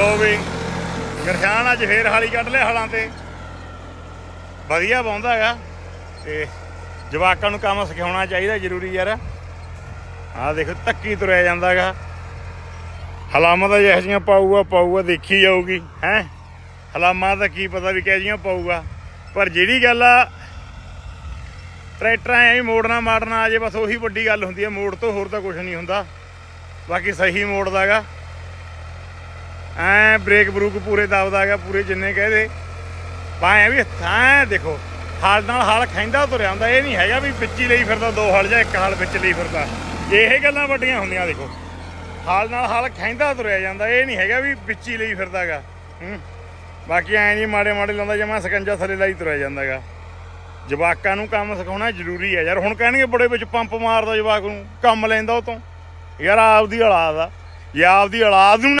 ਲੋ ਵੀ ਗਰਸ਼ਾਨ ਅੱਜ ਫੇਰ ਹਾਲੀ ਕੱਢ ਲਿਆ ਹਲਾਂ ਤੇ। ਵਧੀਆ ਪਾਉਂਦਾ ਹੈਗਾ। ਤੇ ਜਵਾਕਾਂ ਨੂੰ ਕੰਮ ਸਿਖਾਉਣਾ ਚਾਹੀਦਾ ਜ਼ਰੂਰੀ ਯਾਰ। ਆਹ ਦੇਖੋ, ਧੱਕੀ ਤੁਰਿਆ ਜਾਂਦਾਗਾ ਹਲਾਮਾਂ ਤਾਂ ਜਿਹੋ ਜਿਹੀਆਂ ਪਾਊਗਾ ਪਾਊਗਾ, ਦੇਖੀ ਜਾਊਗੀ, ਹੈ? ਹਲਾਮਾਂ ਦਾ ਕੀ ਪਤਾ ਵੀ ਕਿਹੋ ਜਿਹੀਆਂ ਪਾਊਗਾ। ਪਰ ਜਿਹੜੀ ਗੱਲ ਆ, ਟਰੈਕਟਰਾਂ ਐ ਮੋੜਨਾ ਮਾਰਨਾ ਆ ਜੇ, ਬਸ ਉਹੀ ਵੱਡੀ ਗੱਲ ਹੁੰਦੀ ਹੈ ਮੋੜ ਤੋਂ ਹੋਰ ਤਾਂ ਕੁਝ ਨਹੀਂ ਹੁੰਦਾ। ਬਾਕੀ ਸਹੀ ਮੋੜਦਾਗਾ ਐ ਬ੍ਰੇਕ ਬਰੂਕ ਪੂਰੇ ਦਬਦਾਗਾ ਪੂਰੇ ਜਿੰਨੇ ਕਹਦੇ ਪਾਏ ਵੀ ਐ ਦੇਖੋ, ਹਾਲ ਨਾਲ ਹਾਲ ਖੈਂਦਾ ਤੁਰਿਆ ਹੁੰਦਾ, ਇਹ ਨਹੀਂ ਹੈਗਾ ਵੀ ਵਿੱਚ ਹੀ ਲਈ ਫਿਰਦਾ, ਦੋ ਹਾਲ ਜਾਂ ਇੱਕ ਹਾਲ ਵਿੱਚ ਲਈ ਫਿਰਦਾ। ਇਹ ਗੱਲਾਂ ਵੱਡੀਆਂ ਹੁੰਦੀਆਂ, ਦੇਖੋ। ਹਾਲ ਨਾਲ ਹਾਲ ਖੈਂਦਾ ਤੁਰਿਆ ਜਾਂਦਾ, ਇਹ ਨਹੀਂ ਹੈਗਾ ਵੀ ਵਿੱਚ ਹੀ ਲਈ ਫਿਰਦਾਗਾ ਹੂੰ। ਬਾਕੀ ਐ ਨਹੀਂ ਮਾੜੇ ਮਾੜੇ ਲਾਉਂਦਾ ਜਮਾ ਸਕੰਜਾ ਥੱਲੇ ਲਾਈ ਤੁਰਿਆ ਜਾਂਦਾਗਾ ਜਵਾਕਾਂ ਨੂੰ ਕੰਮ ਸਿਖਾਉਣਾ ਜ਼ਰੂਰੀ ਹੈ ਯਾਰ। ਹੁਣ ਕਹਿਣਗੇ ਬੜੇ ਵਿੱਚ ਪੰਪ ਮਾਰਦਾ ਜਵਾਕ ਨੂੰ, ਕੰਮ ਲੈਂਦਾ ਉਹ ਤੋਂ। ਯਾਰ ਆਪਦੀ ਔਲਾਦ ਆ। ਜਾਂ ਆਪਦੀ ਔਲਾਦ ਨੂੰ